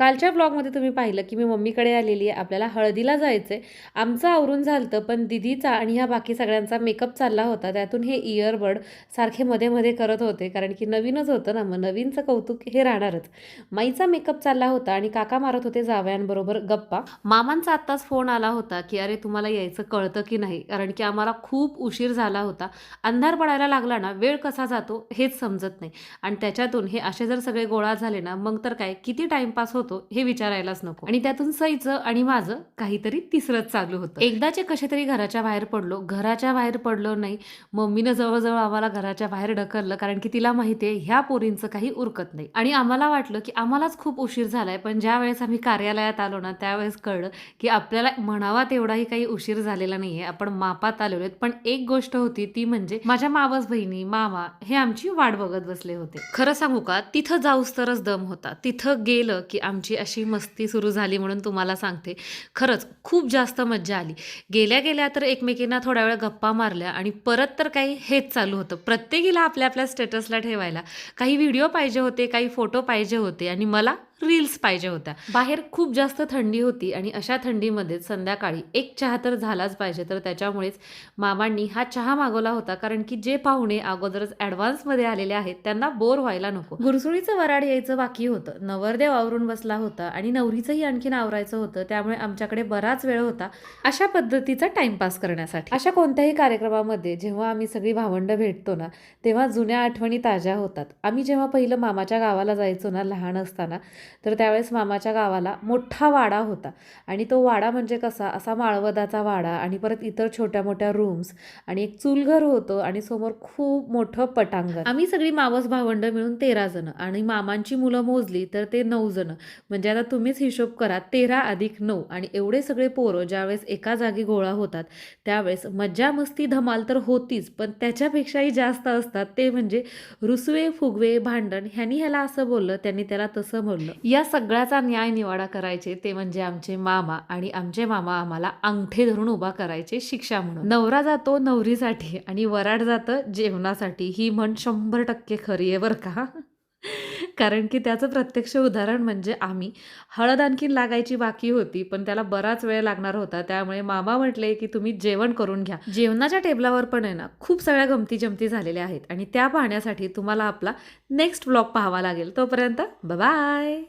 कालच्या ब्लॉगमध्ये तुम्ही पाहिलं की मी मम्मीकडे आलेली आहे आपल्याला हळदीला जायचं आहे आमचं आवरून झालं पण दिदीचा आणि ह्या बाकी सगळ्यांचा मेकअप चालला होता. त्यातून हे इयरबड सारखे मध्ये मध्ये करत होते कारण की नवीनच होतं ना मग नवीनचं कौतुक हे राहणारच. माईचा मेकअप चालला होता आणि काका मारत होते जावयांबरोबर गप्पा. मामांचा आत्ताच फोन आला होता की अरे तुम्हाला यायचं कळतं की नाही? कारण की आम्हाला खूप उशीर झाला होता. अंधार पडायला लागला ना वेळ कसा जातो हेच समजत नाही. आणि त्याच्यातून हे असे जर सगळे गोळा झाले ना मग तर काय किती टाइमपास होतो? हे विचारायलाच नको. आणि त्यातून सईचं आणि माझं काहीतरी तिसरंच चालू होतं. एकदाचे कसे तरी घराच्या बाहेर पडलो. घराच्या बाहेर पडलो नाही. मम्मीनं जवळजवळ आम्हाला घराच्या बाहेर ढकललं कारण की तिला माहिती आहे ह्या पोरींचं काही उरकत नाही. आणि आम्हाला वाटलं की आम्हालाच खूप उशीर झालाय पण ज्या वेळेस आम्ही कार्यालयात आलो ना त्यावेळेस कळलं की आपल्याला म्हणावा तेवढाही काही उशीर झालेला नाहीये. आपण मापात आलेलो आहेत. पण एक गोष्ट होती ती म्हणजे माझ्या मावस बहिणी मामा हे आमची वाट बघत बसले होते. खरं सांगू का तिथं जाऊस तरच दम होता. तिथं गेलं की आमची अशी मस्ती सुरू झाली म्हणून तुम्हाला सांगते. खरंच खूप जास्त मज्जा आली. गेल्या गेल्या तर एकमेकींना थोड्या वेळ गप्पा मारल्या आणि परत तर काही हेच चालू होतं. प्रत्येकीला आपल्या आपल्या स्टेटसला ठेवायला. काही व्हिडिओ पाहिजे होते काही फोटो पाहिजे होते आणि मला रील्स पाहिजे होत्या. बाहेर खूप जास्त थंडी होती आणि अशा थंडीमध्ये संध्याकाळी एक चहा तर झालाच पाहिजे तर त्याच्यामुळेच मामांनी हा चहा मागवला होता. कारण की जे पाहुणे अगोदरच ॲडव्हान्समध्ये आलेले आहेत त्यांना बोर व्हायला नको. गुरसुळीचं वराड यायचं बाकी होतं. नवरदेव आवरून बसला होता आणि नवरीचंही आणखीन आवरायचं होतं. त्यामुळे आमच्याकडे बराच वेळ होता अशा पद्धतीचा टाइमपास करण्यासाठी. अशा कोणत्याही कार्यक्रमामध्ये जेव्हा आम्ही सगळी भावंडं भेटतो ना तेव्हा जुन्या आठवणी ताज्या होतात. आम्ही जेव्हा पहिलं मामाच्या गावाला जायचो ना लहान असताना तर त्यावेळेस मामाच्या गावाला मोठा वाडा होता. आणि तो वाडा म्हणजे कसा? असा माळवदाचा वाडा आणि परत इतर छोट्या मोठ्या रूम्स आणि एक चुलघर होतं आणि समोर खूप मोठं पटांगण. आम्ही सगळी मावस भावंड मिळून तेरा जण आणि मामांची मुलं मोजली तर ते नऊ जण. म्हणजे आता तुम्हीच हिशोब करा तेरा अधिक नऊ आणि एवढे सगळे पोरं ज्यावेळेस एका जागी गोळा होतात त्यावेळेस मज्जा मस्ती धमाल तर होतीच पण त्याच्यापेक्षाही जास्त असतात ते म्हणजे रुसवे फुगवे भांडण ह्यांनी ह्याला असं बोललं त्यांनी त्याला तसं बोललं या सगळ्याचा न्याय निवाडा करायचे ते म्हणजे आमचे मामा आणि आमचे मामा आम्हाला अंगठे धरून उभा करायचे शिक्षा म्हणून. नवरा जातो नवरीसाठी आणि वराड जातं जेवणासाठी. ही म्हण शंभर टक्के खरी आहे बरं का. कारण की त्याचं प्रत्यक्ष उदाहरण म्हणजे आम्ही. हळद आणखीन लागायची बाकी होती पण त्याला बराच वेळ लागणार होता. त्यामुळे मामा म्हटले की तुम्ही जेवण करून घ्या. जेवणाच्या टेबलावर पण आहे ना खूप सगळ्या गमती जमती झालेल्या आहेत. आणि त्या पाहण्यासाठी तुम्हाला आपला नेक्स्ट ब्लॉग पाहावा लागेल. तोपर्यंत बाय